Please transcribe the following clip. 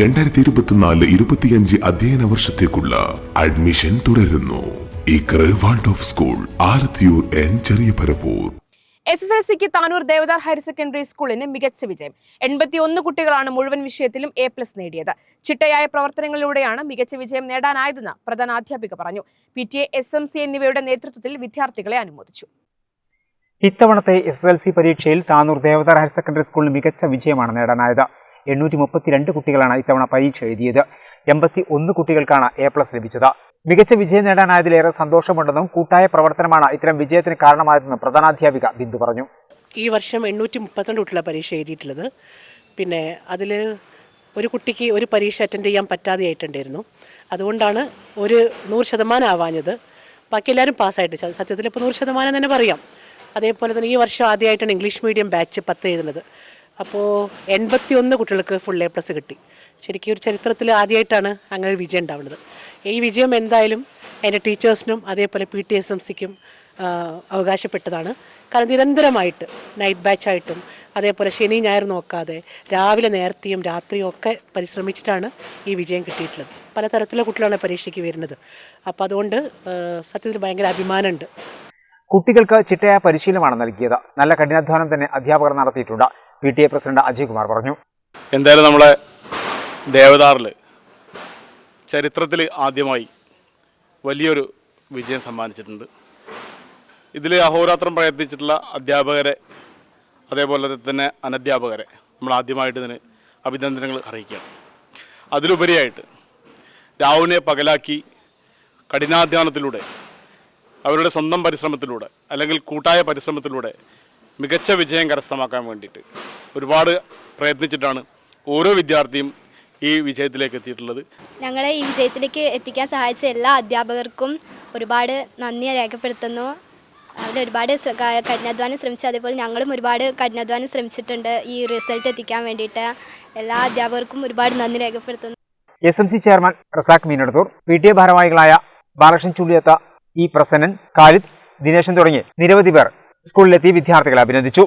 രണ്ടായിരത്തി ഇരുപത്തിനാല് ഇരുപത്തിയഞ്ച് അധ്യയന വർഷത്തേക്കുള്ള അഡ്മിഷൻ തുടരുന്നു. Iqra world of school Alathiyur N Cheriya Parappur S S L സിക്ക് താനൂർ ദേവദാർ ഹയർ സെക്കൻഡറി സ്കൂളിന് മികച്ച വിജയം. എൺപത്തിയൊന്ന് കുട്ടികളാണ് മുഴുവൻ വിഷയത്തിലും എ പ്ലസ് നേടിയത്. ചിട്ടയായ പ്രവർത്തനങ്ങളിലൂടെയാണ് മികച്ച വിജയം നേടാനായതെന്ന് പ്രധാനാധ്യാപിക പറഞ്ഞു. P T A S M C എന്നിവയുടെ നേതൃത്വത്തിൽ വിദ്യാർത്ഥികളെ അനുമോദിച്ചു. ഇത്തവണത്തെ എസ് എസ് എൽ സി പരീക്ഷയിൽ താനൂർ ദേവദാർ ഹയർ സെക്കൻഡറി സ്കൂളിന് മികച്ച വിജയമാണ് നേടാനായത്. എണ്ണൂറ്റി മുപ്പത്തിരണ്ട് കുട്ടികളാണ് ഇത്തവണ പരീക്ഷ എഴുതിയത്. എൺപത്തി ഒന്ന് കുട്ടികൾക്കാണ് എ പ്ലസ് ലഭിച്ചത്. മികച്ച വിജയം നേടാനായതിലേറെ സന്തോഷമുണ്ടെന്നും കൂട്ടായ പ്രവർത്തനമാണ് ഇത്തരം വിജയത്തിന് കാരണമായതെന്നും പ്രധാനാധ്യാപിക ബിന്ദു പറഞ്ഞു. ഈ വർഷം എണ്ണൂറ്റി മുപ്പത്തിരണ്ട് കുട്ടികളെ പരീക്ഷ എഴുതിയിട്ടുള്ളത്. പിന്നെ അതിൽ ഒരു കുട്ടിക്ക് ഒരു പരീക്ഷ അറ്റൻഡ് ചെയ്യാൻ പറ്റാതെ ആയിട്ടുണ്ടായിരുന്നു. അതുകൊണ്ടാണ് ഒരു നൂറ് ശതമാനം ആവാഞ്ഞത്. ബാക്കി എല്ലാവരും പാസ്സായിട്ട് സത്യത്തിൽ ഇപ്പോൾ നൂറ് ശതമാനം തന്നെ പറയാം. അതേപോലെ തന്നെ ഈ വർഷം ആദ്യമായിട്ടാണ് ഇംഗ്ലീഷ് മീഡിയം ബാച്ച് പത്ത് എഴുതുന്നത്. അപ്പോൾ എൺപത്തി ഒന്ന് കുട്ടികൾക്ക് ഫുൾ എ പ്ലസ് കിട്ടി. ശരിക്കും ഒരു ചരിത്രത്തിൽ ആദ്യമായിട്ടാണ് അങ്ങനെ ഒരു വിജയം ഉണ്ടാവുന്നത്. ഈ വിജയം എന്തായാലും എന്റെ ടീച്ചേഴ്സിനും അതേപോലെ പി ടി എസ് എം സിക്കും അവകാശപ്പെട്ടതാണ്. കാരണം നിരന്തരമായിട്ട് നൈറ്റ് ബാച്ചായിട്ടും അതേപോലെ ശനി ഞായർ നോക്കാതെ രാവിലെ നേരത്തെയും രാത്രിയും ഒക്കെ പരിശ്രമിച്ചിട്ടാണ് ഈ വിജയം കിട്ടിയിട്ടുള്ളത്. പലതരത്തിലുള്ള കുട്ടികളാണ് പരീക്ഷയ്ക്ക് വരുന്നത്. അപ്പോൾ അതുകൊണ്ട് സത്യത്തിൽ ഭയങ്കര അഭിമാനമുണ്ട്. കുട്ടികൾക്ക് ചിട്ടയായ പരിശീലനമാണ് നൽകിയത്. നല്ല കഠിനാധ്വാനം തന്നെ അധ്യാപകർ നടത്തിയിട്ടുണ്ട്. P T A president Ajay Kumar പറഞ്ഞു. എന്തായാലും നമ്മളെ ദേവദാറിൽ ചരിത്രത്തിൽ ആദ്യമായി വലിയൊരു വിജയം സമ്മാനിച്ചിട്ടുണ്ട്. ഇതിൽ അഹോരാത്രം പ്രയത്നിച്ചിട്ടുള്ള അധ്യാപകരെ അതേപോലെ തന്നെ അനധ്യാപകരെ നമ്മൾ ആദ്യമായിട്ട് ഇതിന് അഭിനന്ദനങ്ങൾ അറിയിക്കുകയാണ്. അതിലുപരിയായിട്ട് രാവിനെ പകലാക്കി കഠിനാധ്വാനത്തിലൂടെ അവരുടെ സ്വന്തം പരിശ്രമത്തിലൂടെ അല്ലെങ്കിൽ കൂട്ടായ പരിശ്രമത്തിലൂടെ മികച്ച വിജയം കരസ്ഥമാക്കാൻ വേണ്ടിയിട്ട് ഒരുപാട് പ്രയത്നിച്ചിട്ടാണ് ഓരോ വിദ്യാർത്ഥിയും ഈ വിജയത്തിലേക്ക് എത്തിയിട്ടുള്ളത്. ഞങ്ങളെ ഈ വിജയത്തിലേക്ക് എത്തിക്കാൻ സഹായിച്ച എല്ലാ അധ്യാപകർക്കും ഒരുപാട് നന്ദി രേഖപ്പെടുത്തുന്നു. അവർ ഒരുപാട് കഠിനാധ്വാനം ശ്രമിച്ചു. അതേപോലെ ഞങ്ങളും ഒരുപാട് കഠിനാധ്വാനം ശ്രമിച്ചിട്ടുണ്ട് ഈ റിസൾട്ട് എത്തിക്കാൻ വേണ്ടിയിട്ട്. എല്ലാ അധ്യാപകർക്കും ഒരുപാട് നന്ദി രേഖപ്പെടുത്തുന്നു. S M C chairman Razak Meenadathur P T A ഭാരവാഹികളായ ബാലകൃഷ്ണൻ ചുള്ളിയത്ത ഇ പ്രസന്നൻ ഖാലിദ് ദിനേശൻ തുടങ്ങി നിരവധി പേർ സ്കൂളിലെത്തി വിദ്യാർത്ഥികളെ അഭിനന്ദിച്ചു.